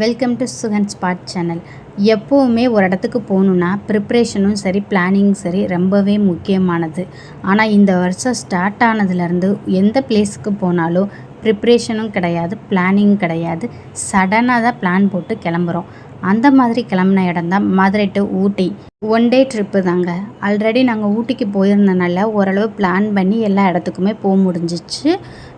Welcome to Sugan spot channel எப்போவுமே ஒரு இடத்துக்கு போகணுன்னா ப்ரிப்ரேஷனும் சரி பிளானிங்கும் சரி ரொம்பவே முக்கியமானது. ஆனால் இந்த வருஷம் ஸ்டார்ட் ஆனதுலேருந்து எந்த பிளேஸுக்கு போனாலும் ப்ரிப்ரேஷனும் கிடையாது பிளானிங் கிடையாது. சடனாக தான் பிளான் போட்டு கிளம்புறோம். அந்த மாதிரி கிளம்புன இடம் தான் Madurai to Ooty. One day trip தாங்க. ஆல்ரெடி நாங்கள் ஊட்டிக்கு போயிருந்தனால ஓரளவு பிளான் பண்ணி எல்லா இடத்துக்குமே போக முடிஞ்சிச்சு.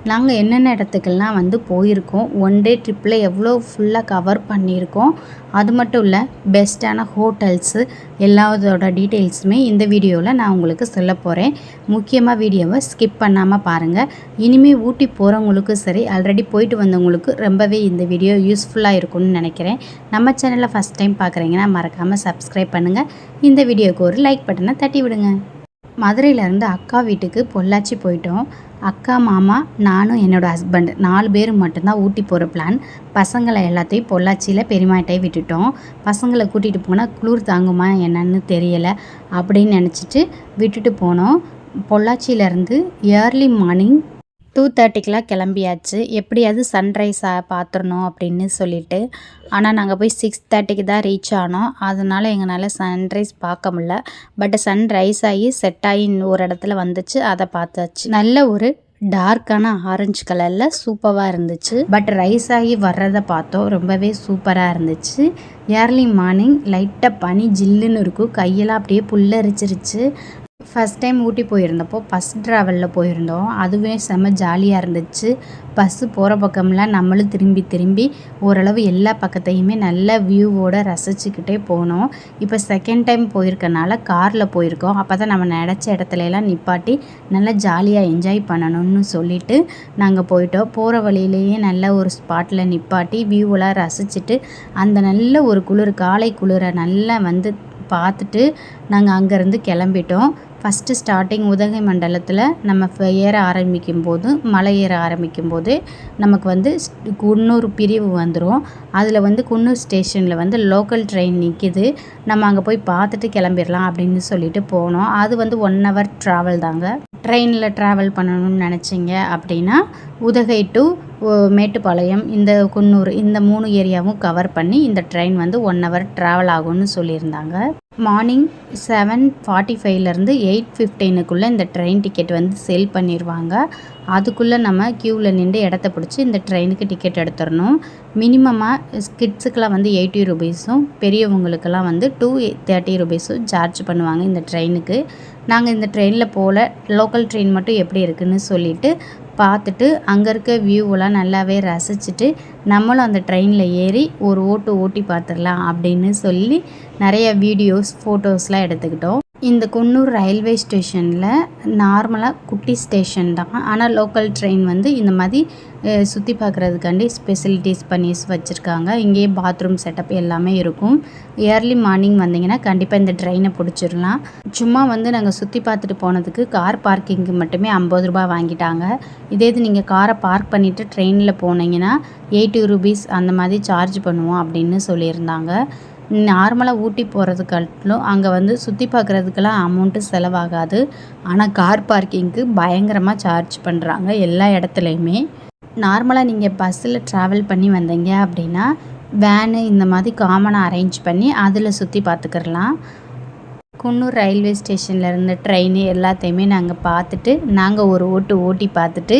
நாங்கள் என்னென்ன இடத்துக்கெல்லாம் வந்து போயிருக்கோம் ஒன் டே ட்ரிப்பில் எவ்வளோ ஃபுல்லாக கவர் பண்ணியிருக்கோம் அது மட்டும் இல்லை பெஸ்ட்டான ஹோட்டல்ஸு எல்லாத்தோட டீட்டெயில்ஸுமே இந்த வீடியோவில் நான் உங்களுக்கு சொல்ல போகிறேன் முக்கியமாக வீடியோவை ஸ்கிப் பண்ணாமல் பாருங்கள் இனிமேல் ஊட்டி போகிறவங்களுக்கும் சரி ஆல்ரெடி போயிட்டு வந்தவங்களுக்கு ரொம்பவே இந்த வீடியோ யூஸ்ஃபுல்லாக இருக்கும்னு நினைக்கிறேன். நம்ம சேனலில் ஃபஸ்ட் டைம் பார்க்குறீங்கன்னா மறக்காமல் சப்ஸ்கிரைப் பண்ணுங்கள் இந்த வீடியோவுக்கு ஒரு லைக் பட்டனை தட்டி விடுங்க மதுரையிலேருந்து அக்கா வீட்டுக்கு பொள்ளாச்சி போயிட்டோம். அக்கா மாமா நானும் என்னோடய ஹஸ்பண்ட் நாலு பேர் மட்டும்தான் ஊட்டி போகிற பிளான் பசங்களை எல்லாத்தையும் பொள்ளாச்சியில் பெரியமாட்டே விட்டுட்டோம். பசங்களை கூட்டிகிட்டு போனால் குளிர் தாங்குமா என்னன்னு தெரியலை அப்படின்னு நினச்சிட்டு விட்டுட்டு போனோம். பொள்ளாச்சியிலேருந்து ஏர்லி மார்னிங் டூ தேர்ட்டிக்கெலாம் கிளம்பியாச்சு. எப்படியாவது சன்ரைஸை பார்த்துடணும் அப்படின்னு சொல்லிட்டு. ஆனால் நாங்கள் போய் சிக்ஸ் தேர்ட்டிக்கு தான் ரீச் ஆனோம். அதனால் எங்களால் சன்ரைஸ் பார்க்க முடில பட் சன்ரைஸ் ஆகி செட் ஆகி ஒரு இடத்துல வந்துச்சு. அதை பார்த்தாச்சு. நல்ல ஒரு டார்க்கான ஆரஞ்சு கலரில் சூப்பராக இருந்துச்சு. பட் ரைஸ் ஆகி வர்றதை பார்த்தோம். ரொம்பவே சூப்பராக இருந்துச்சு. ஏர்லி மார்னிங் லைட்டாக பனி ஜில்லுன்னு இருக்கும். கையெல்லாம் அப்படியே புல்லரிச்சிருச்சு. ஃபஸ்ட் டைம் ஊட்டி போயிருந்தப்போ பஸ் ட்ராவலில் போயிருந்தோம். அதுவே செம்ம ஜாலியாக இருந்துச்சு. பஸ்ஸு போகிற பக்கம்லாம் நம்மளும் திரும்பி திரும்பி ஓரளவு எல்லா பக்கத்தையுமே நல்ல வியூவோடு ரசிச்சுக்கிட்டே போனோம். இப்போ செகண்ட் டைம் போயிருக்கனால காரில் போயிருக்கோம். அப்போ தான் நம்ம நினச்ச இடத்துலலாம் நிப்பாட்டி நல்லா ஜாலியாக என்ஜாய் பண்ணணும்னு சொல்லிவிட்டு நாங்கள் போயிட்டோம். போகிற வழியிலேயே நல்ல ஒரு ஸ்பாட்டில் நிப்பாட்டி வியூவெலாம் ரசிச்சுட்டு அந்த நல்ல ஒரு குளிர் காலை குளிரை நல்லா வந்து பார்த்துட்டு நாங்கள் அங்கேருந்து கிளம்பிட்டோம். ஃபஸ்ட்டு ஸ்டார்டிங் உதகை மண்டலத்தில் நம்ம ஏற ஆரம்பிக்கும் போது மலை ஏற ஆரம்பிக்கும் போது நமக்கு வந்து குன்னூர் பிரிவு வந்துடும் அதில் வந்து குன்னூர் ஸ்டேஷனில் வந்து லோக்கல் ட்ரெயின் நிற்கிது நம்ம அங்கே போய் பார்த்துட்டு கிளம்பிடலாம் அப்படின்னு சொல்லிட்டு போனோம். அது வந்து ஒன் ஹவர் ட்ராவல் தாங்க. ட்ரெயினில் ட்ராவல் பண்ணணும்னு நினச்சிங்க அப்படின்னா உதகை டு மேட்டுப்பாளையம் இந்த குன்னூர் இந்த மூணு ஏரியாவும் கவர் பண்ணி இந்த ட்ரெயின் வந்து ஒன் ஹவர் ட்ராவல் ஆகும்னு சொல்லியிருந்தாங்க. மார்னிங் செவன் ஃபார்ட்டி ஃபைவ்லேருந்து எயிட் ஃபிஃப்டீனுக்குள்ளே இந்த ட்ரெயின் டிக்கெட் வந்து சேல் பண்ணிடுவாங்க அதுக்குள்ளே நம்ம க்யூவில் நின்று இடத்த பிடிச்சி இந்த ட்ரெயினுக்கு டிக்கெட் எடுத்துடணும். மினிமமாக கிட்ஸுக்கெலாம் வந்து எயிட்டி ருபீஸும் பெரியவங்களுக்கெல்லாம் வந்து டூ தேர்ட்டி ருபீஸும் சார்ஜ் பண்ணுவாங்க இந்த ட்ரெயினுக்கு நாங்கள் இந்த ட்ரெயினில் போகல லோக்கல் ட்ரெயின் மட்டும் எப்படி இருக்குதுன்னு சொல்லிவிட்டு பார்த்துட்டு அங்கே இருக்க வியூவெல்லாம் நல்லாவே ரசிச்சுட்டு நம்மளும் அந்த ட்ரெயினில் ஏறி ஒரு ஓட்டு ஓட்டி பார்த்துடலாம் அப்படின்னு சொல்லி நிறைய வீடியோஸ் ஃபோட்டோஸ்லாம் எடுத்துக்கிட்டோம். இந்த குன்னூர் ரயில்வே ஸ்டேஷனில் நார்மலாக குட்டி ஸ்டேஷன் தான். ஆனால் லோக்கல் ட்ரெயின் வந்து இந்த மாதிரி சுற்றி பார்க்குறதுக்காண்டி ஸ்பெசிலிட்டிஸ் பண்ணி வச்சுருக்காங்க. இங்கேயே பாத்ரூம் செட்டப் எல்லாமே இருக்கும். ஏர்லி மார்னிங் வந்தீங்கன்னா கண்டிப்பாக இந்த ட்ரெயினை பிடிச்சிடலாம். சும்மா வந்து நாங்கள் சுற்றி பார்த்துட்டு போனதுக்கு கார் பார்க்கிங்க்கு மட்டுமே ஐம்பது ரூபா வாங்கிட்டாங்க. இதே இது நீங்கள் காரை பார்க் பண்ணிவிட்டு ட்ரெயினில் போனீங்கன்னா எயிட்டி ருபீஸ் அந்த மாதிரி சார்ஜ் பண்ணுவோம் அப்படின்னு சொல்லியிருந்தாங்க. நார்மலாக ஊட்டி போகிறதுக்காட்டிலும் அங்கே வந்து சுற்றி பார்க்குறதுக்கெல்லாம் அமௌண்ட்டு செலவாகாது. ஆனால் கார் பார்க்கிங்க்கு பயங்கரமாக சார்ஜ் பண்ணுறாங்க எல்லா இடத்துலையுமே. நார்மலாக நீங்கள் பஸ்ஸில் ட்ராவல் பண்ணி வந்தீங்க அப்படின்னா வேனு இந்த மாதிரி காமனாக அரேஞ்ச் பண்ணி அதில் சுற்றி பார்த்துக்கிறலாம் குன்னூர் ரயில்வே ஸ்டேஷனில் இருந்த ட்ரெயின் எல்லாத்தையுமே நாங்கள் பார்த்துட்டு நாங்கள் ஒரு ஓட்டு ஓட்டி பார்த்துட்டு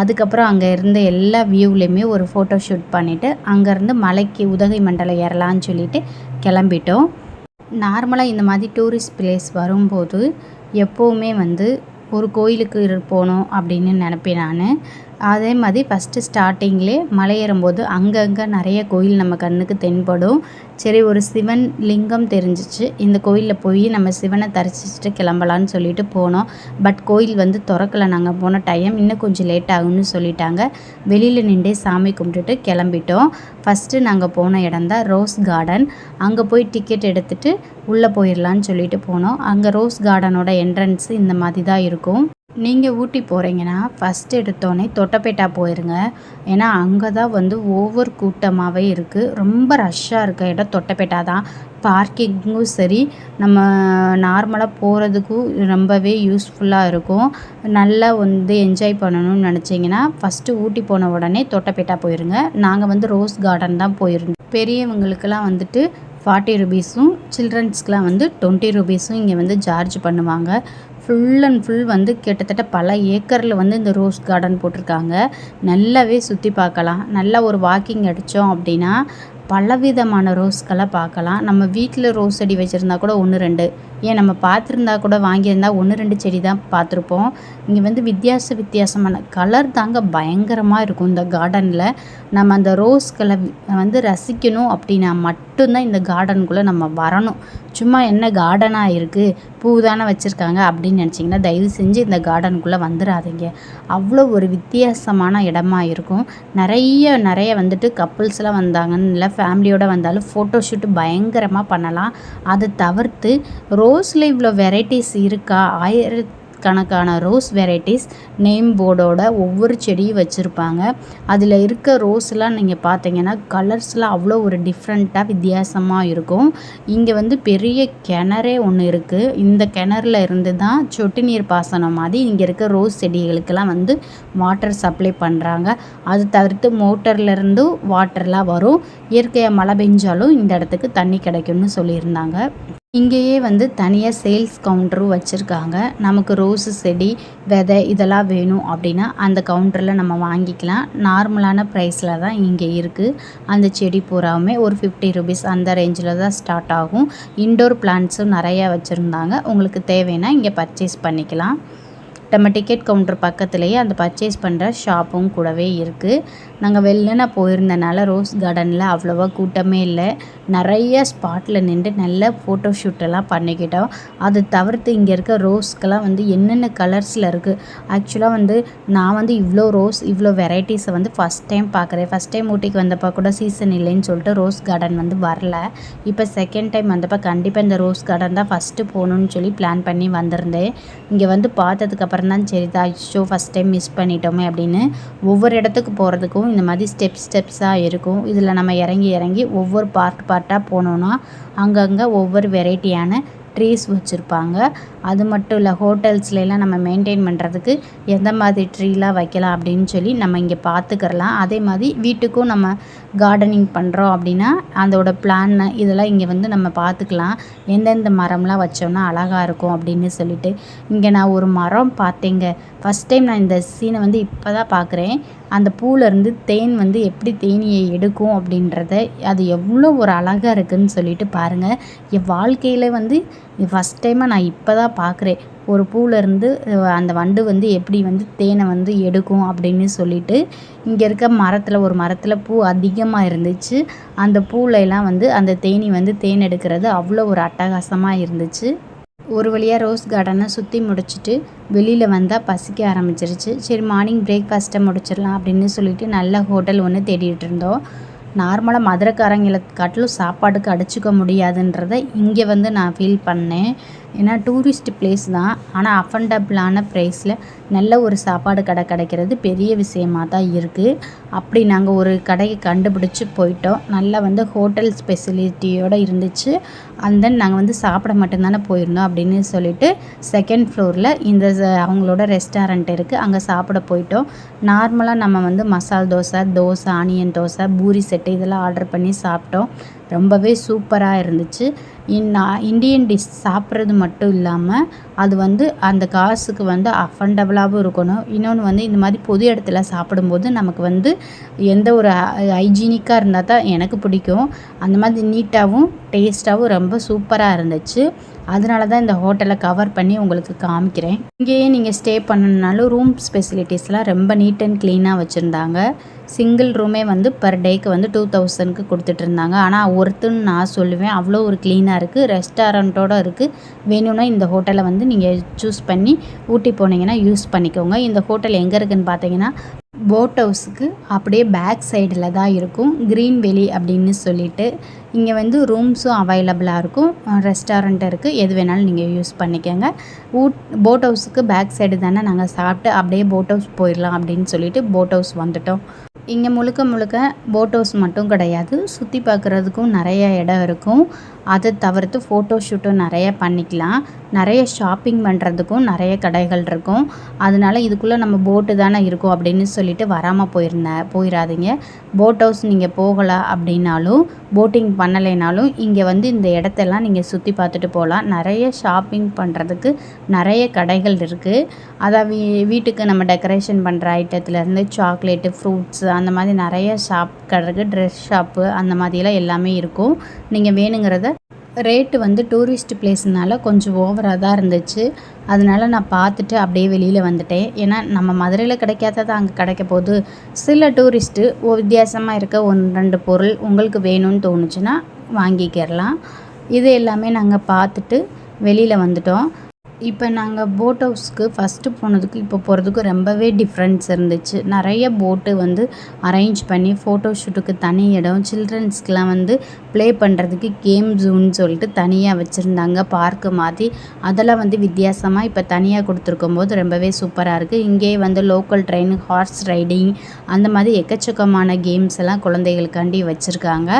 அதுக்கப்புறம் அங்கே இருந்த எல்லா வியூவிலையுமே ஒரு ஃபோட்டோ ஷூட் பண்ணிவிட்டு அங்கேருந்து மலைக்கு உதகை மண்டலம் ஏறலான்னு சொல்லிட்டு கிளம்பிட்டோம். நார்மலாக இந்த மாதிரி டூரிஸ்ட் பிளேஸ் வரும்போது எப்போவுமே வந்து ஒரு கோயிலுக்கு போகணும் அப்படின்னு நினப்பேன் நான். அதே மாதிரி ஃபஸ்ட்டு ஸ்டார்டிங்லே மலையேறும்போது அங்கங்கே நிறைய கோயில் நம்ம கண்ணுக்கு தென்படும். சரி ஒரு சிவன் லிங்கம் தெரிஞ்சிச்சு. இந்த கோயிலில் போய் நம்ம சிவனை தரிசிச்சுட்டு கிளம்பலான்னு சொல்லிட்டு போனோம். பட் கோயில் வந்து திறக்கலை. நாங்கள் போன டைம் இன்னும் கொஞ்சம் லேட் ஆகும்னு சொல்லிட்டாங்க. வெளியில் நின்றே சாமி கும்பிட்டுட்டு கிளம்பிட்டோம். ஃபஸ்ட்டு நாங்கள் போன இடம் தான் ரோஸ் கார்டன் அங்கே போய் டிக்கெட் எடுத்துகிட்டு உள்ளே போயிடலான்னு சொல்லிட்டு போனோம். அங்கே ரோஸ் கார்டனோட என்ட்ரன்ஸு இந்த மாதிரி தான் இருக்கும். நீங்கள் ஊட்டி போகிறீங்கன்னா ஃபஸ்ட் எடுத்தோடனே தொட்டபேட்டா போயிருங்க. ஏன்னா அங்கே தான் வந்து ஓவர் கூட்டமாகவே இருக்குது ரொம்ப ரஷ்ஷாக இருக்க இடம் தொட்டபேட்டா தான். பார்க்கிங்கும் சரி நம்ம நார்மலாக போகிறதுக்கும் ரொம்பவே யூஸ்ஃபுல்லாக இருக்கும். நல்லா வந்து என்ஜாய் பண்ணணும்னு நினச்சிங்கன்னா ஃபஸ்ட்டு ஊட்டி போன உடனே தொட்டபேட்டா போயிருங்க. நாங்கள் வந்து ரோஸ் கார்டன் தான் போயிருந்தோம். பெரியவங்களுக்கெல்லாம் வந்துட்டு ஃபார்ட்டி ருபீஸும் சில்ட்ரன்ஸ்க்கெலாம் வந்து டுவெண்ட்டி ருபீஸும் இங்கே வந்து சார்ஜ் பண்ணுவாங்க. ஃபுல் அண்ட் ஃபுல் வந்து கிட்டத்தட்ட பல ஏக்கரில் வந்து இந்த ரோஸ் கார்டன் போட்டிருக்காங்க. நல்லாவே சுற்றி பார்க்கலாம். நல்லா ஒரு வாக்கிங் அடித்தோம் அப்படின்னா பலவிதமான ரோஸ்களை பார்க்கலாம். நம்ம வீட்டில் ரோஸ் செடி வச்சுருந்தா கூட ஒன்று ரெண்டு. ஏன் நம்ம பார்த்துருந்தா கூட வாங்கியிருந்தா ஒன்று ரெண்டு செடி தான் பார்த்துருப்போம். இங்கே வந்து வித்தியாச வித்தியாசமான கலர் தாங்க பயங்கரமாக இருக்கும் இந்த கார்டனில் நம்ம அந்த ரோஸ்களை வந்து ரசிக்கணும் அப்படின்னா மட்டும்தான் இந்த கார்டனுக்குள்ளே நம்ம வரணும். சும்மா என்ன கார்டனாக இருக்குது பூ தானே வச்சுருக்காங்க அப்படின்னு நினச்சிங்கன்னா தயவு செஞ்சு இந்த கார்டனுக்குள்ளே வந்துடாதீங்க அவ்வளோ ஒரு வித்தியாசமான இடமா இருக்கும். நிறைய நிறைய வந்துட்டு கப்புள்ஸ்லாம் வந்தாங்கன்னு இல்லை ஃபேமிலியோடு வந்தாலும் ஃபோட்டோ ஷூட் பயங்கரமாக பண்ணலாம். அதை தவிர்த்து ரோஸில் இவ்வளோ வெரைட்டிஸ் இருக்கா? ஆயிரக்கணக்கான ரோஸ் வெரைட்டிஸ். நேம் போர்டோட ஒவ்வொரு செடியும் வச்சுருப்பாங்க. அதில் இருக்க ரோஸ்லாம் நீங்கள் பார்த்தீங்கன்னா கலர்ஸ்லாம் அவ்வளோ ஒரு டிஃப்ரெண்ட்டாக வித்தியாசமாக இருக்கும். இங்கே வந்து பெரிய கிணறே ஒன்று இருக்குது இந்த கிணறுல இருந்து தான் சொட்டு நீர் பாசனம் மாதிரி இங்கே இருக்க ரோஸ் செடிகளுக்கெல்லாம் வந்து வாட்டர் சப்ளை பண்ணுறாங்க அது தவிர்த்து மோட்டர்லேருந்து வாட்டர்லாம் வரும். இயற்கையாக மழை பெஞ்சாலும் இந்த இடத்துக்கு தண்ணி கிடைக்கும்னு சொல்லியிருந்தாங்க. இங்கேயே வந்து தனியாக சேல்ஸ் கவுண்டரும் வச்சுருக்காங்க. நமக்கு ரோஸு செடி விதை இதெல்லாம் வேணும் அப்படின்னா அந்த கவுண்டரில் நம்ம வாங்கிக்கலாம். நார்மலான ப்ரைஸில் தான் இங்கே இருக்குது அந்த செடி பூராவுமே ஒரு ஃபிஃப்டி ருபீஸ் அந்த ரேஞ்சில் தான் ஸ்டார்ட் ஆகும். இன்டோர் பிளான்ட்ஸும் நிறையா வச்சுருந்தாங்க. உங்களுக்கு தேவைன்னா இங்கே பர்ச்சேஸ் பண்ணிக்கலாம். நம்ம டிக்கெட் கவுண்டர் பக்கத்துலேயே அந்த பர்ச்சேஸ் பண்ணுற ஷாப்பும் கூடவே இருக்குது நாங்கள் வெளில போயிருந்தனால ரோஸ் கார்டனில் அவ்வளோவா கூட்டமே இல்லை. நிறைய ஸ்பாட்டில் நின்று நல்ல ஃபோட்டோ ஷூட்டெல்லாம் பண்ணிக்கிட்டோம். அது தவிர்த்து இங்கே இருக்க ரோஸ்க்கெல்லாம் வந்து என்னென்ன கலர்ஸில் இருக்குது ஆக்சுவலாக வந்து நான் வந்து இவ்வளோ ரோஸ் இவ்வளோ வெரைட்டிஸை வந்து ஃபஸ்ட் டைம் பார்க்குறேன் ஃபஸ்ட் டைம் ஊட்டிக்கு வந்தப்போ கூட சீசன் இல்லைன்னு சொல்லிட்டு ரோஸ் கார்டன் வந்து வரல. இப்போ செகண்ட் டைம் வந்தப்போ கண்டிப்பாக இந்த ரோஸ் கார்டன் தான் ஃபஸ்ட்டு போகணுன்னு சொல்லி பிளான் பண்ணி வந்திருந்தேன். இங்கே வந்து பார்த்ததுக்கப்புறம் தான் சரி தான் ஷோ ஃபஸ்ட் டைம் மிஸ் பண்ணிட்டோமே அப்படின்னு ஒவ்வொரு இடத்துக்கு போகிறதுக்கும் இந்த மாதிரி ஸ்டெப் ஸ்டெப்ஸாக இருக்கும். இதில் நம்ம இறங்கி இறங்கி ஒவ்வொரு பார்ட் பார்ட்டாக போனோன்னா அங்கங்கே ஒவ்வொரு வெரைட்டியான ட்ரீஸ் வச்சுருப்பாங்க. அது மட்டும் இல்லை ஹோட்டல்ஸ்லாம் நம்ம மெயின்டைன் பண்ணுறதுக்கு எந்த மாதிரி ட்ரீலாம் வைக்கலாம் அப்படின்னு சொல்லி நம்ம இங்கே பார்த்துக்கிறலாம் அதே மாதிரி வீட்டுக்கும் நம்ம கார்டனிங் பண்ணுறோம் அப்படின்னா அதோட பிளான் இதெல்லாம் இங்கே வந்து நம்ம பார்த்துக்கலாம் எந்தெந்த மரம்லாம் வச்சோம்னா அழகாக இருக்கும் அப்படின்னு சொல்லிட்டு. இங்கே நான் ஒரு மரம் பார்த்தேங்க. ஃபஸ்ட் டைம் நான் இந்த சீனை வந்து இப்போ தான் பார்க்குறேன் அந்த பூவிலேருந்து தேன் வந்து எப்படி தேனியை எடுக்கும் அப்படின்றத அது எவ்வளோ ஒரு அழகாக இருக்குதுன்னு சொல்லிட்டு பாருங்கள் என் வாழ்க்கையில் வந்து ஃபஸ்ட் டைமாக நான் இப்போ தான் பார்க்குறேன் ஒரு பூவிலேருந்து அந்த வண்டு வந்து எப்படி வந்து தேனை வந்து எடுக்கும் அப்படின்னு சொல்லிட்டு. இங்கே இருக்க மரத்தில் ஒரு மரத்தில் பூ அதிகமாக இருந்துச்சு. அந்த பூவிலலாம் வந்து அந்த தேனி வந்து தேன் எடுக்கிறது அவ்வளோ ஒரு அட்டகாசமாக இருந்துச்சு. ஒரு வழியாக ரோஸ் கார்டனை சுற்றி முடிச்சுட்டு வெளியில் வந்தால் பசிக்க ஆரம்பிச்சிருச்சு. சரி மார்னிங் பிரேக்ஃபாஸ்ட்டை முடிச்சிடலாம் அப்படின்னு சொல்லிட்டு நல்ல ஹோட்டல் ஒன்று தேடிட்டு இருந்தோம். நார்மலாக மதுரைக்காரங்களை காட்டிலும் சாப்பாடுக்கு அடிச்சுக்க முடியாதுன்றதை இங்கே வந்து நான் ஃபீல் பண்ணேன். ஏன்னா டூரிஸ்ட் பிளேஸ் தான். ஆனால் அஃபண்டபிளான ப்ரைஸில் நல்ல ஒரு சாப்பாடு கடை கிடைக்கிறது பெரிய விஷயமாக தான் இருக்குது அப்படி நாங்கள் ஒரு கடையை கண்டுபிடிச்சி போயிட்டோம். நல்லா வந்து ஹோட்டல் ஸ்பெசிலிட்டியோடு இருந்துச்சு. அண்ட் தென் நாங்கள் வந்து சாப்பிட மட்டும்தானே போயிருந்தோம் அப்படின்னு சொல்லிட்டு செகண்ட் ஃப்ளோரில் இந்த அவங்களோட ரெஸ்டாரண்ட் இருக்குது அங்கே சாப்பிட போயிட்டோம். நார்மலாக நம்ம வந்து மசால் தோசை தோசை ஆனியன் தோசை பூரி செட்டு இதெல்லாம் ஆர்டர் பண்ணி சாப்பிட்டோம். ரொம்பவே சூப்பராக இருந்துச்சு. நான் இண்டியன் டிஷ் சாப்பிட்றது மட்டும் இல்லாமல் அது வந்து அந்த காசுக்கு வந்து அஃபண்டபுளாகவும் இருக்கணும். இன்னொன்று வந்து இந்த மாதிரி பொது இடத்துல சாப்பிடும்போது நமக்கு வந்து எந்த ஒரு ஹைஜீனிக்காக இருந்தால் தான் எனக்கு பிடிக்கும். அந்த மாதிரி நீட்டாகவும் டேஸ்ட்டாகவும் ரொம்ப சூப்பராக இருந்துச்சு. அதனால தான் இந்த ஹோட்டலை கவர் பண்ணி உங்களுக்கு காமிக்கிறேன். இங்கேயே நீங்கள் ஸ்டே பண்ணணுனாலும் ரூம் ஃபெசிலிட்டிஸ்லாம் ரொம்ப நீட் அண்ட் க்ளீனாக வச்சுருந்தாங்க. சிங்கிள் ரூமே வந்து பர் டேக்கு வந்து டூ தௌசண்ட்க்கு கொடுத்துட்டு இருந்தாங்க ஆனால் ஒருத்தன்னு நான் சொல்லுவேன் அவ்வளோ ஒரு க்ளீனாக இருக்குது ரெஸ்டாரண்ட்டோடு இருக்குது வேணும்னா இந்த ஹோட்டலை வந்து நீங்கள் சூஸ் பண்ணி ஊட்டி போனீங்கன்னா யூஸ் பண்ணிக்கோங்க. இந்த ஹோட்டல் எங்கே இருக்குதுன்னு பார்த்தீங்கன்னா போட் ஹவுஸுக்கு அப்படியே பேக் சைடில் தான் இருக்கும். க்ரீன் வெளி அப்படின்னு சொல்லிட்டு இங்கே வந்து ரூம்ஸும் அவைலபிளாக இருக்கும். ரெஸ்டாரண்ட் இருக்குது எது வேணாலும் நீங்கள் யூஸ் பண்ணிக்கோங்க. ஊட் போட் ஹவுஸுக்கு பேக் சைடு தானே நாங்கள் சாப்பிட்டு அப்படியே போட் ஹவுஸ் போயிடலாம் அப்படின்னு சொல்லிட்டு போட் ஹவுஸ் வந்துட்டோம். இங்கே முழுக்க முழுக்க போட் ஹவுஸ் மட்டும் கிடையாது. சுற்றி பார்க்குறதுக்கும் நிறைய இடம் இருக்கும். அதை தவிர்த்து ஃபோட்டோ ஷூட்டும் நிறைய பண்ணிக்கலாம். நிறைய ஷாப்பிங் பண்ணுறதுக்கும் நிறைய கடைகள் இருக்கும். அதனால இதுக்குள்ளே நம்ம போட்டு தானே இருக்கும் அப்படின்னு சொல்லிட்டு வராமல் போயிருந்தேன் போயிடாதீங்க போட் ஹவுஸ் நீங்கள் போகலாம் அப்படின்னாலும் போட்டிங் பண்ணலைனாலும் இங்கே வந்து இந்த இடத்தெல்லாம் நீங்கள் சுற்றி பார்த்துட்டு போகலாம். நிறைய ஷாப்பிங் பண்ணுறதுக்கு நிறைய கடைகள் இருக்குது அதாவது வீட்டுக்கு நம்ம டெக்கரேஷன் பண்ணுற ஐட்டத்துலேருந்து சாக்லேட்டு ஃப்ரூட்ஸு அந்த மாதிரி நிறைய ஷாப் கடை ட்ரெஸ் ஷாப்பு அந்த மாதிரிலாம் எல்லாமே இருக்கும். நீங்கள் வேணுங்கிறத ரேட்டு வந்து டூரிஸ்ட் பிளேஸ்னால கொஞ்சம் ஓவராக தான் இருந்துச்சு. அதனால நான் பார்த்துட்டு அப்படியே வெளியில் வந்துட்டேன். ஏன்னா நம்ம மதுரையில் கிடைக்காதது அங்கே கிடைக்க போது சில டூரிஸ்ட்டு வித்தியாசமாக இருக்க ஒன்று ரெண்டு பொருள் உங்களுக்கு வேணும்னு தோணுச்சுன்னா வாங்கிக்கிறலாம். இது எல்லாமே நாங்கள் பார்த்துட்டு வெளியில் வந்துட்டோம். இப்போ நாங்கள் போட் ஹவுஸ்க்கு ஃபஸ்ட்டு போனதுக்கு இப்போ போகிறதுக்கு ரொம்பவே டிஃப்ரென்ஸ் இருந்துச்சு. நிறைய போட்டு வந்து அரேஞ்ச் பண்ணி ஃபோட்டோ ஷூட்டுக்கு தனி இடம் சில்ட்ரன்ஸ்க்கெலாம் வந்து ப்ளே பண்ணுறதுக்கு கேம் ஜூன்னு சொல்லிட்டு தனியாக வச்சுருந்தாங்க. பார்க்கு மாதிரி அதெல்லாம் வந்து வித்தியாசமாக இப்போ தனியாக கொடுத்துருக்கும் போது ரொம்பவே சூப்பராக இருக்குது இங்கேயே வந்து லோக்கல் ட்ரெயின் ஹார்ஸ் ரைடிங் அந்த மாதிரி எக்கச்சக்கமான கேம்ஸ் எல்லாம் குழந்தைகளுக்காண்டி வச்சுருக்காங்க.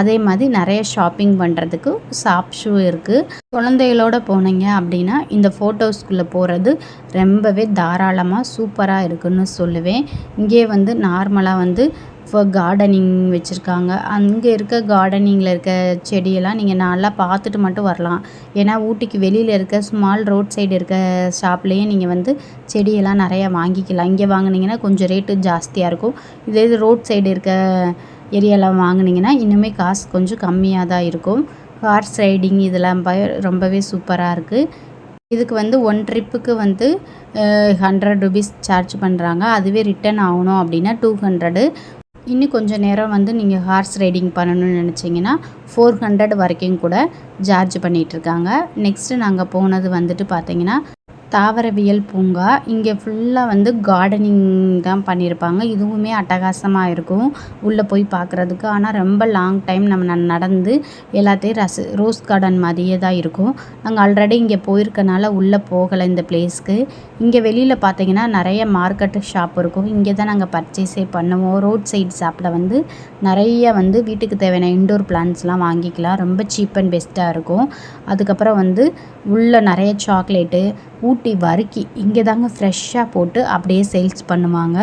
அதே மாதிரி நிறைய ஷாப்பிங் பண்ணுறதுக்கு ஷாப் ஷூ இருக்குது குழந்தைகளோட போனீங்க அப்படின்னா இந்த ஃபோட்டோஸ்குள்ளே போகிறது ரொம்பவே தாராளமாக சூப்பராக இருக்குன்னு சொல்லுவேன். இங்கே வந்து நார்மலாக வந்து இப்போ கார்டனிங் வச்சுருக்காங்க. அங்கே இருக்க கார்டனிங்கில் இருக்க செடியெல்லாம் நீங்கள் நல்லா பார்த்துட்டு மட்டும் வரலாம். ஏன்னா ஊட்டிக்கு வெளியில் இருக்க ஸ்மால் ரோட் சைடு இருக்க ஷாப்லேயே நீங்கள் வந்து செடியெல்லாம் நிறையா வாங்கிக்கலாம். இங்கே வாங்கினீங்கன்னா கொஞ்சம் ரேட்டு ஜாஸ்தியாக இருக்கும். இதே இது ரோட் சைடு இருக்க ஏரியாவில் வாங்கினீங்கன்னா இன்னுமே காசு கொஞ்சம் கம்மியாக தான் இருக்கும். ஹார்ஸ் ரைடிங் இதெல்லாம் ரொம்பவே சூப்பராக இருக்குது இதுக்கு வந்து ஒன் ட்ரிப்புக்கு வந்து ஹண்ட்ரட் ருபீஸ் சார்ஜ் பண்ணுறாங்க அதுவே ரிட்டன் ஆகணும் அப்படின்னா டூ ஹண்ட்ரடு இன்னும் கொஞ்சம் நேரம் வந்து நீங்கள் ஹார்ஸ் ரைடிங் பண்ணணும்னு நினச்சிங்கன்னா ஃபோர் ஹண்ட்ரட் வரைக்கும் கூட சார்ஜ் பண்ணிகிட்ருக்காங்க நெக்ஸ்ட்டு நாங்கள் போனது வந்துட்டு பார்த்தீங்கன்னா தாவரவியல் பூங்கா. இங்கே ஃபுல்லாக வந்து கார்டனிங் தான் பண்ணியிருப்பாங்க இதுவுமே அட்டகாசமாக இருக்கும். உள்ளே போய் பார்க்குறதுக்கு ஆனால் ரொம்ப லாங் டைம் நம்ம நடந்து எல்லாத்தையும் ரச ரோஸ் கார்டன் மாதிரியே தான் இருக்கும். நாங்கள் ஆல்ரெடி இங்கே போயிருக்கனால உள்ளே போகலை இந்த பிளேஸ்க்கு இங்கே வெளியில் பார்த்தீங்கன்னா நிறைய மார்க்கெட்டு ஷாப் இருக்கும். இங்கே தான் நாங்கள் பர்ச்சேஸே பண்ணுவோம். ரோட் சைட் ஷாப்பில் வந்து நிறைய வந்து வீட்டுக்கு தேவையான இன்டோர் பிளான்ஸ்லாம் வாங்கிக்கலாம். ரொம்ப சீப் அண்ட் பெஸ்ட்டாக இருக்கும். அதுக்கப்புறம் வந்து உள்ளே நிறைய சாக்லேட்டு ஊட்டி வறுக்கி இங்கே தாங்க ஃப்ரெஷ்ஷாக போட்டு அப்படியே சேல்ஸ் பண்ணுவாங்க.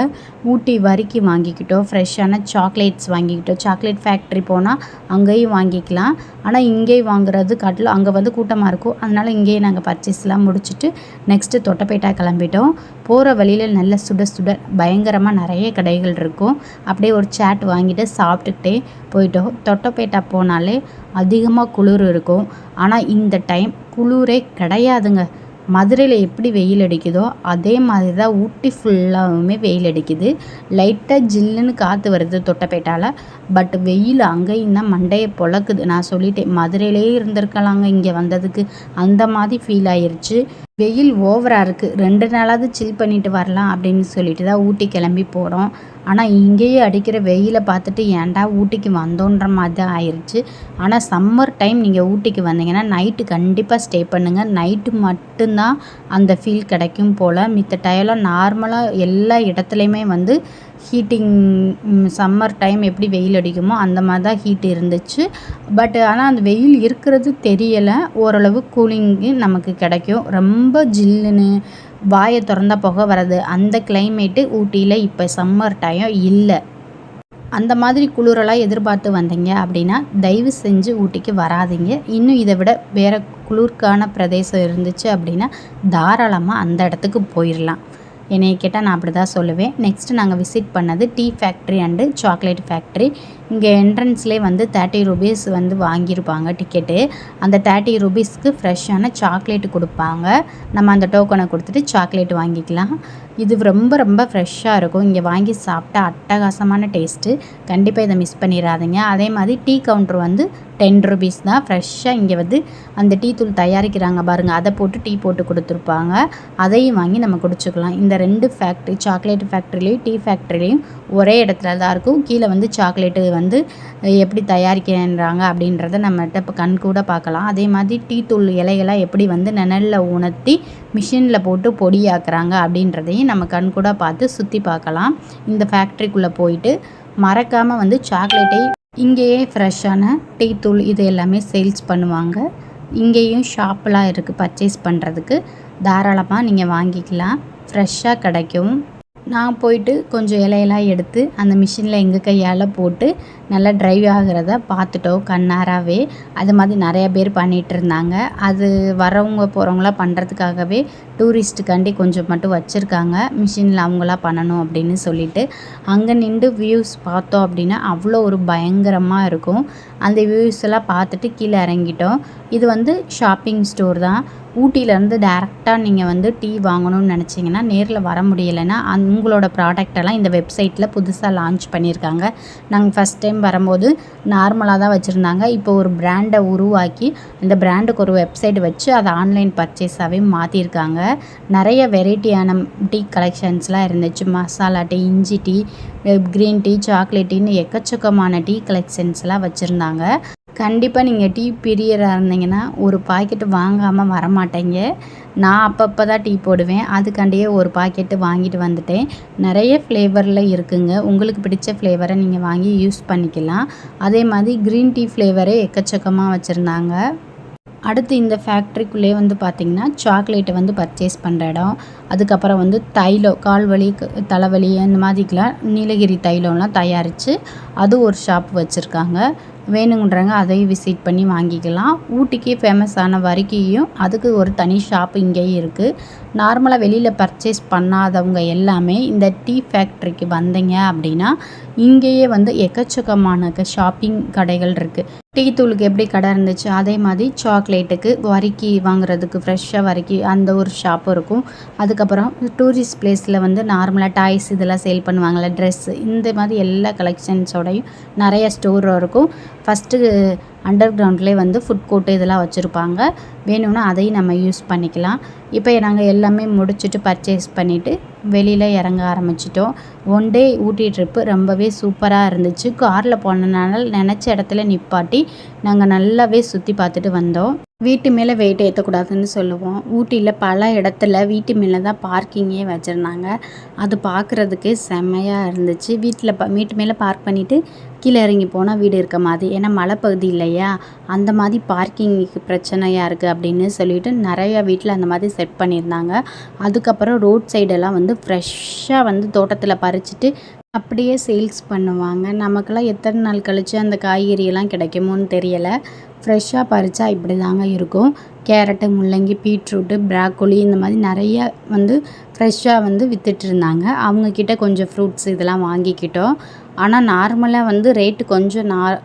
ஊட்டி வறுக்கி வாங்கிக்கிட்டோம் ஃப்ரெஷ்ஷான சாக்லேட்ஸ் வாங்கிக்கிட்டோம். சாக்லேட் ஃபேக்ட்ரி போனால் அங்கேயும் வாங்கிக்கலாம். ஆனால் இங்கேயும் வாங்குறது காட்டிலும் அங்கே வந்து கூட்டமாக இருக்கும். அதனால் இங்கேயே நாங்கள் பர்ச்சேஸ்லாம் முடிச்சுட்டு நெக்ஸ்ட்டு தொட்டப்பேட்டா கிளம்பிட்டோம். போகிற வழியில் நல்ல சுட சுட பயங்கரமாக நிறைய கடைகள் இருக்கும். அப்படியே ஒரு சேட் வாங்கிட்டு சாப்பிட்டுக்கிட்டே போயிட்டோம். தொட்டப்பேட்டா போனாலே அதிகமாக குளிர் இருக்கும். ஆனால் இந்த டைம் குளிரே கிடையாதுங்க. மதுரையில் எப்படி வெயில் அடிக்குதோ அதே மாதிரி தான் ஊட்டி ஃபுல்லாகவுமே வெயில் அடிக்குது. லைட்டாக ஜில்லுன்னு காற்று வருது தொட்டப்பேட்டால். பட் வெயில் அங்கேயும் தான் மண்டையை பொழக்குது. நான் சொல்லிட்டேன் மதுரையிலே இருந்திருக்கலாங்க இங்கே வந்ததுக்கு. அந்த மாதிரி ஃபீல் ஆயிடுச்சு வெயில் ஓவராக இருக்குது ரெண்டு நாளாவது சில் பண்ணிட்டு வரலாம் அப்படின்னு சொல்லிட்டு தான் ஊட்டி கிளம்பி போகிறோம் ஆனால் இங்கேயே அடிக்கிற வெயிலை பார்த்துட்டு ஏன்டா ஊட்டிக்கு வந்தோன்ற மாதிரி தான் ஆயிடுச்சு ஆனால் சம்மர் டைம் நீங்கள் ஊட்டிக்கு வந்தீங்கன்னா நைட்டு கண்டிப்பாக ஸ்டே பண்ணுங்கள் நைட்டு மட்டும்தான் அந்த ஃபீல் கிடைக்கும் போல். மித்த டயம்லாம் நார்மலாக எல்லா இடத்துலையுமே வந்து ஹீட்டிங் சம்மர் டைம் எப்படி வெயில் அடிக்குமோ அந்த மாதிரி தான் ஹீட் இருந்துச்சு. பட் ஆனால் அந்த வெயில் இருக்கிறது தெரியலை. ஓரளவு கூலிங்கு நமக்கு கிடைக்கும். ரொம்ப ஜில்லுன்னு வாயை திறந்தா புகை வர்றது அந்த கிளைமேட்டு ஊட்டியில் இப்போ சம்மர் டைம் இல்லை. அந்த மாதிரி குளிரெல்லாம் எதிர்பார்த்து வந்தீங்க அப்படின்னா தயவு செஞ்சு ஊட்டிக்கு வராதிங்க. இன்னும் இதை விட வேறு குளிர்கான பிரதேசம் இருந்துச்சு அப்படின்னா தாராளமாக அந்த இடத்துக்கு போயிடலாம் என்னைய கேட்டால் நான் அப்படி தான் சொல்லுவேன். நெக்ஸ்ட்டு நாங்கள் விசிட் பண்ணது tea factory and chocolate factory இங்கே என்ட்ரன்ஸ்லேயே வந்து தேர்ட்டி ருபீஸ் வந்து வாங்கியிருப்பாங்க டிக்கெட்டு அந்த தேர்ட்டி ருபீஸ்க்கு ஃப்ரெஷ்ஷான சாக்லேட் கொடுப்பாங்க. நம்ம அந்த டோக்கனை கொடுத்துட்டு சாக்லேட் வாங்கிக்கலாம். இது ரொம்ப ரொம்ப ஃப்ரெஷ்ஷாக இருக்கும். இங்கே வாங்கி சாப்பிட்டா அட்டகாசமான டேஸ்ட்டு கண்டிப்பாக இதை மிஸ் பண்ணிடாதீங்க. அதே மாதிரி டீ கவுண்டர் வந்து டென் ருபீஸ் தான். ஃப்ரெஷ்ஷாக இங்கே வந்து அந்த டீ தூள் தயாரிக்கிறாங்க பாருங்கள் அதை போட்டு டீ போட்டு கொடுத்துருப்பாங்க. அதையும் வாங்கி நம்ம குடிச்சுக்கலாம். இந்த ரெண்டு ஃபேக்ட்ரி சாக்லேட் ஃபேக்ட்ரிலையும் டீ ஃபேக்ட்ரிலையும் ஒரே இடத்துல தான் இருக்கும். கீழே வந்து சாக்லேட்டு வந்து எப்படி தயாரிக்கிறாங்க அப்படின்றத நம்மகிட்ட இப்போ கண் கூட பார்க்கலாம். அதே மாதிரி டீ தூள் இலையெல்லாம் எப்படி வந்து நிழலில் உணர்த்தி மிஷினில் போட்டு பொடியாக்குறாங்க அப்படின்றதையும் நம்ம கண் கூட பார்த்து சுற்றி பார்க்கலாம். இந்த ஃபேக்ட்ரிக்குள்ளே போயிட்டு மறக்காமல் வந்து சாக்லேட்டை இங்கேயே ஃப்ரெஷ்ஷான டீ தூள் இது எல்லாமே சேல்ஸ் பண்ணுவாங்க. இங்கேயும் ஷாப்லாம் இருக்குது பர்ச்சேஸ் பண்ணுறதுக்கு தாராளமாக நீங்கள் வாங்கிக்கலாம். ஃப்ரெஷ்ஷாக கிடைக்கும். நான் போயிட்டு கொஞ்சம் இலையெல்லாம் எடுத்து அந்த மிஷினில் எங்கள் கையால் போட்டு நல்லா ட்ரை ஆகிறத பார்த்துட்டோம் கண்ணாராவே. அது மாதிரி நிறையா பேர் பண்ணிகிட்டு இருந்தாங்க. அது வரவங்க போகிறவங்களாம் பண்ணுறதுக்காகவே டூரிஸ்ட்டுக்காண்டி கொஞ்சம் மட்டும் வச்சுருக்காங்க. மிஷினில் அவங்களாம் பண்ணணும் அப்படின்னு சொல்லிட்டு. அங்கே நின்று வியூஸ் பார்த்தோம் அப்படின்னா அவ்வளோ ஒரு பயங்கரமாக இருக்கும். அந்த வியூஸ் எல்லாம் பார்த்துட்டு கீழே இறங்கிட்டோம். இது வந்து ஷாப்பிங் ஸ்டோர் தான். ஊட்டியிலேருந்து டேரெக்டாக நீங்கள் வந்து டீ வாங்கணும்னு நினச்சிங்கன்னா நேரில் வர முடியலைன்னா அந் உங்களோட ப்ராடக்டெல்லாம் இந்த வெப்சைட்டில் புதுசாக லான்ச் பண்ணியிருக்காங்க. நாங்கள் ஃபஸ்ட் டைம் வரும்போது நார்மலாக தான் வச்சுருந்தாங்க. இப்போ ஒரு பிராண்டை உருவாக்கி அந்த பிராண்டுக்கு ஒரு வெப்சைட் வச்சு அதை ஆன்லைன் பர்ச்சேஸாகவே மாற்றிருக்காங்க நிறைய வெரைட்டியான டீ கலெக்ஷன்ஸ்லாம் இருந்துச்சு. மசாலா டீ இஞ்சி டீ க்ரீன் டீ சாக்லேட் டீன்னு எக்கச்சக்கமான டீ கலெக்ஷன்ஸ்லாம் வச்சுருந்தாங்க. கண்டிப்பாக நீங்கள் டீ பிரியராக இருந்தீங்கன்னா ஒரு பாக்கெட்டு வாங்காமல் வரமாட்டேங்க. நான் அப்பப்போ தான் டீ போடுவேன். அதுக்காண்டியே ஒரு பாக்கெட்டு வாங்கிட்டு வந்துட்டேன். நிறைய ஃப்ளேவரில் இருக்குங்க. உங்களுக்கு பிடிச்ச ஃப்ளேவரை நீங்கள் வாங்கி யூஸ் பண்ணிக்கலாம். அதே மாதிரி க்ரீன் டீ ஃப்ளேவரே எக்கச்சக்கமாக வச்சுருந்தாங்க. அடுத்து இந்த ஃபேக்ட்ரிக்குள்ளே வந்து பார்த்திங்கன்னா சாக்லேட்டை வந்து பர்ச்சேஸ் பண்ணுற இடம். அதுக்கப்புறம் வந்து தைலம் கால்வலி தலைவலி அந்த மாதிரிக்கெலாம் நீலகிரி தைலம்லாம் தயாரித்து அது ஒரு ஷாப் வச்சுருக்காங்க. வேணுங்கன்றவங்க அதையும் விசிட் பண்ணி வாங்கிக்கலாம். ஊட்டிக்கு ஃபேமஸான வரிக்கியும் அதுக்கு ஒரு தனி ஷாப் இங்கேயும் இருக்குது நார்மலாக வெளியில் பர்ச்சேஸ் பண்ணாதவங்க எல்லாமே இந்த டீ ஃபேக்ட்ரிக்கு வந்தீங்க அப்படின்னா இங்கேயே வந்து எக்கச்சக்கமான ஷாப்பிங் கடைகள் இருக்குது டீ தூளுக்கு எப்படி கடை இருந்துச்சு? அதே மாதிரி சாக்லேட்டுக்கு வரிக்கி வாங்குறதுக்கு ஃப்ரெஷ்ஷாக வரிக்கி அந்த ஒரு ஷாப்பும் இருக்கும். அதுக்கப்புறம் டூரிஸ்ட் பிளேஸில் வந்து நார்மலாக டாய்ஸ் இதெல்லாம் சேல் பண்ணுவாங்கள்ல ட்ரெஸ்ஸு இந்த மாதிரி எல்லா கலெக்ஷன்ஸோடையும் நிறைய ஸ்டோர் இருக்கும். ஃபஸ்ட்டு அண்டர் கிரவுண்ட்லேயே வந்து ஃபுட் கோர்ட்டு இதெல்லாம் வச்சுருப்பாங்க. வேணும்னா அதையும் நம்ம யூஸ் பண்ணிக்கலாம். இப்போ நாங்கள் எல்லாமே முடிச்சுட்டு பர்ச்சேஸ் பண்ணிவிட்டு வெளியில் இறங்க ஆரம்பிச்சிட்டோம். ஒன் டே ஊட்டி ட்ரிப்பு ரொம்பவே சூப்பராக இருந்துச்சு. காரில் போனனால நினச்ச இடத்துல நிப்பாட்டி நாங்கள் நல்லாவே சுற்றி பார்த்துட்டு வந்தோம். வீட்டு மேலே வெயிட் ஏற்றக்கூடாதுன்னு சொல்லுவோம். ஊட்டியில் பல இடத்துல வீட்டு மேலே தான் பார்க்கிங்கே வச்சுருந்தாங்க. அது பார்க்குறதுக்கு செம்மையாக இருந்துச்சு. வீட்டில் ப வீட்டு மேலே பார்க் பண்ணிவிட்டு கீழே இறங்கி போனால் வீடு இருக்க மாதிரி. ஏன்னா மலைப்பகுதி இல்லையா? அந்த மாதிரி பார்க்கிங்க்கு பிரச்சனையாக இருக்குது அப்படின்னு சொல்லிட்டு நிறையா வீட்டில் அந்த மாதிரி செட் பண்ணியிருந்தாங்க. அதுக்கப்புறம் ரோட் சைடெல்லாம் வந்து ஃப்ரெஷ்ஷாக வந்து தோட்டத்தில் பறிச்சுட்டு அப்படியே சேல்ஸ் பண்ணுவாங்க. நமக்கெல்லாம் எத்தனை நாள் கழித்து அந்த காய்கறியெல்லாம் கிடைக்குமோன்னு தெரியலை. ஃப்ரெஷ்ஷாக பறித்தா இப்படி தாங்க இருக்கும். கேரட்டு முள்ளங்கி பீட்ரூட்டு ப்ராக்கோலி இந்த மாதிரி நிறைய வந்து ஃப்ரெஷ்ஷாக வந்து விற்றுட்ருந்தாங்க அவங்கக்கிட்ட கொஞ்சம் ஃப்ரூட்ஸ் இதெல்லாம் வாங்கிக்கிட்டோம். ஆனால் நார்மலாக வந்து ரேட்டு கொஞ்சம் நார்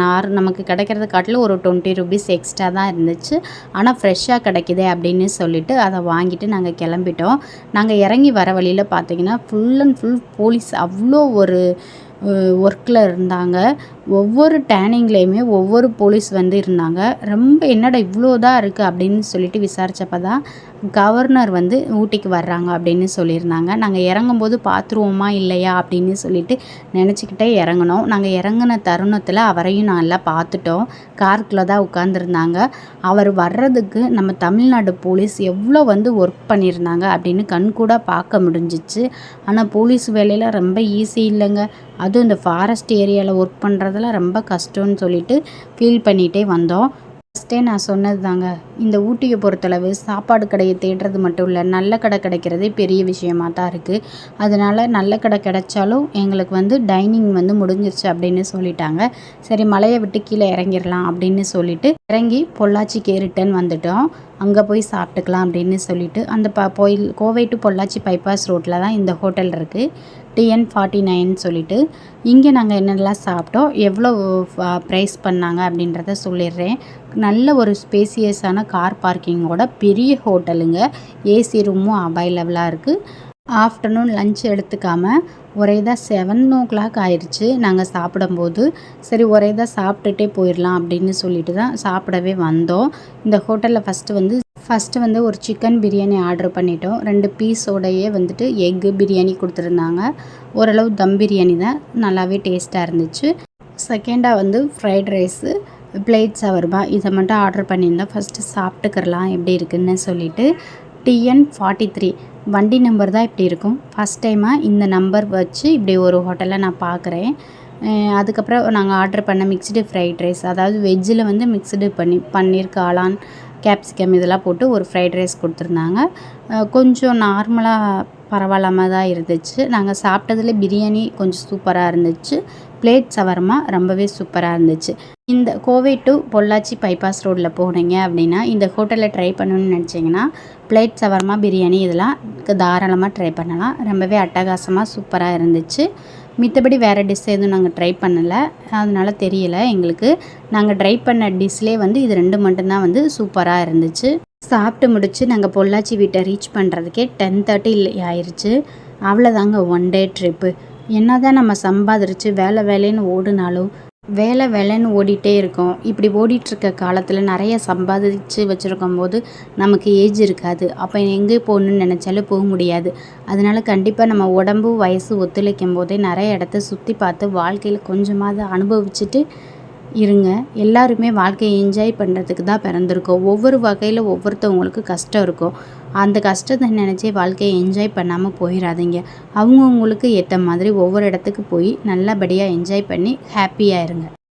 நார் நமக்கு கிடைக்கிறத காட்டிலும் ஒரு டுவெண்ட்டி ருபீஸ் எக்ஸ்ட்ரா தான் இருந்துச்சு. ஆனால் ஃப்ரெஷ்ஷாக கிடைக்குதே அப்படின்னு சொல்லிட்டு அதை வாங்கிட்டு நாங்கள் கிளம்பிட்டோம். நாங்கள் இறங்கி வர வழியில் பார்த்தீங்கன்னா ஃபுல் அண்ட் ஃபுல் போலீஸ் அவ்வளோ ஒரு ஒர்க்கில் இருந்தாங்க. ஒவ்வொரு டேனிங்லேயுமே ஒவ்வொரு போலீஸ் வந்து இருந்தாங்க. ரொம்ப என்னடா இவ்வளோ தான் இருக்குது அப்படின்னு சொல்லிட்டு விசாரித்தப்ப தான் கவர்னர் வந்து ஊட்டிக்கு வர்றாங்க அப்படின்னு சொல்லியிருந்தாங்க. நாங்கள் இறங்கும்போது பார்த்துருவோமா இல்லையா அப்படின்னு சொல்லிட்டு நினச்சிக்கிட்டே இறங்கினோம். நாங்கள் இறங்கின தருணத்தில் அவரையும் நல்லா பார்த்துட்டோம் கார்க்குள்ளே தான் உட்காந்துருந்தாங்க அவர் வர்றதுக்கு நம்ம தமிழ்நாடு போலீஸ் எவ்வளோ வந்து ஒர்க் பண்ணியிருந்தாங்க அப்படின்னு கண் கூட பார்க்க முடிஞ்சிச்சு. ஆனால் போலீஸ் வேலையில் ரொம்ப ஈஸி இல்லைங்க. அதுவும் இந்த ஃபாரஸ்ட் ஏரியாவில் ஒர்க் பண்ணுறதுல ரொம்ப கஷ்டம்னு சொல்லிட்டு ஃபீல் பண்ணிகிட்டே வந்தோம். ஃபஸ்ட்டே நான் சொன்னது தாங்க. இந்த ஊட்டியை பொறுத்தளவு சாப்பாடு கடையை தேடுறது மட்டும் இல்லை நல்ல கடை கிடைக்கிறதே பெரிய விஷயமாக தான் இருக்குது அதனால் நல்ல கடை கிடைச்சாலும் எங்களுக்கு வந்து டைனிங் வந்து முடிஞ்சிருச்சு அப்படின்னு சொல்லிட்டாங்க. சரி மலையை விட்டு கீழே இறங்கிடலாம் அப்படின்னு சொல்லிட்டு இறங்கி பொள்ளாச்சிக்கு ரிட்டன் வந்துட்டோம். அங்கே போய் சாப்பிட்டுக்கலாம் அப்படின்னு சொல்லிட்டு அந்த ப போய் கோவை டு பொள்ளாச்சி பைபாஸ் ரோட்டில் தான் இந்த ஹோட்டல் இருக்குது டிஎன் ஃபார்ட்டி நைன் சொல்லிட்டு இங்கே நாங்கள் என்னெல்லாம் சாப்பிட்டோம் எவ்வளோ ப்ரைஸ் பண்ணாங்க அப்படின்றத சொல்லிடுறேன். நல்ல ஒரு ஸ்பேசியஸான கார் பார்க்கிங்கோட பெரிய ஹோட்டலுங்க ஏசி ரூமும் அவைலபிளாக இருக்குது ஆஃப்டர்நூன் லஞ்ச் எடுத்துக்காமல் ஒரே தான் செவன் ஓ கிளாக் ஆயிடுச்சு நாங்கள் சாப்பிடும்போது சரி ஒரே தான் சாப்பிட்டுட்டே போயிடலாம் அப்படின்னு சொல்லிட்டு தான் சாப்பிடவே வந்தோம். இந்த ஹோட்டலில் ஃபஸ்ட்டு வந்து ஃபஸ்ட்டு வந்து ஒரு சிக்கன் பிரியாணி ஆர்டர் பண்ணிட்டோம். ரெண்டு பீஸோடையே வந்துட்டு எக்கு பிரியாணி கொடுத்துருந்தாங்க. ஓரளவு தம் பிரியாணி தான். நல்லாவே டேஸ்ட்டாக இருந்துச்சு. செகண்டாக வந்து ஃப்ரைட் ரைஸு பிளேட் சவர்மா இதை மட்டும் ஆர்டர் பண்ணியிருந்தோம். ஃபஸ்ட்டு சாப்பிட்டுக்கிறலாம் எப்படி இருக்குன்னு சொல்லிட்டு. டிஎன் ஃபார்ட்டி த்ரீ வண்டி நம்பர் தான் இப்படி இருக்கும். ஃபஸ்ட் டைமாக இந்த நம்பர் வச்சு இப்படி ஒரு ஹோட்டலில் நான் பார்க்குறேன் அதுக்கப்புறம் நாங்கள் ஆர்டர் பண்ண மிக்ஸ்டு ஃப்ரைட் ரைஸ் அதாவது வெஜ்ஜில் வந்து மிக்ஸ்டு பண்ணி பன்னீர் காளான் கேப்சிகம் இதெல்லாம் போட்டு ஒரு ஃப்ரைட் ரைஸ் கொடுத்துருந்தாங்க. கொஞ்சம் நார்மலாக பரவாயில்லாமல் தான் இருந்துச்சு. நாங்கள் சாப்பிட்டதுல பிரியாணி கொஞ்சம் சூப்பராக இருந்துச்சு. பிளேட் சவர்மா ரொம்பவே சூப்பராக இருந்துச்சு. இந்த கோவை டு பொள்ளாச்சி பைபாஸ் ரோட்டில் போனீங்க அப்படின்னா இந்த ஹோட்டலில் ட்ரை பண்ணணும்னு நினச்சிங்கன்னா பிளேட் சவர்மா பிரியாணி இதெல்லாம் தாராளமாக ட்ரை பண்ணலாம். ரொம்பவே அட்டகாசமாக சூப்பராக இருந்துச்சு. மித்தபடி வேறு டிஷ் எதுவும் நாங்கள் ட்ரை பண்ணலை. அதனால் தெரியலை. எங்களுக்கு நாங்கள் ட்ரை பண்ண டிஷ்லேயே வந்து இது ரெண்டு மட்டும்தான் வந்து சூப்பராக இருந்துச்சு. சாப்பிட்டு முடித்து நாங்கள் பொள்ளாச்சி வீட்டை ரீச் பண்ணுறதுக்கே டென் தேர்ட்டி ஆயிடுச்சு அவ்வளோதாங்க ஒன் டே ட்ரிப்பு என்ன தான் நம்ம சம்பாதிச்சு வேலை வேலைன்னு ஓடினாலும் வேலை வேலைன்னு ஓடிட்டே இருக்கோம். இப்படி ஓடிட்டுருக்க காலத்தில் நிறைய சம்பாதிச்சு வச்சுருக்கும் போது நமக்கு ஏஜ் இருக்காது. அப்போ எங்கே போகணுன்னு நினச்சாலும் போக முடியாது. அதனால் கண்டிப்பாக நம்ம உடம்பு வயசு ஒத்துழைக்கும் போதே நிறைய இடத்த சுற்றி பார்த்து வாழ்க்கையில் கொஞ்சமாவது அனுபவிச்சுட்டு இருங்க. எல்லாருமே வாழ்க்கையை என்ஜாய் பண்ணுறதுக்கு தான் பிறந்திருக்கோம். ஒவ்வொரு வகையில் ஒவ்வொருத்தவங்களுக்கு கஷ்டம் இருக்கும். அந்த கஷ்டத்தை நினச்சி வாழ்க்கையை என்ஜாய் பண்ணாமல் போயிடாதீங்க அவங்கவுங்களுக்கு ஏற்ற மாதிரி ஒவ்வொரு இடத்துக்கு போய் நல்லபடியாக என்ஜாய் பண்ணி ஹாப்பியாக இருங்க.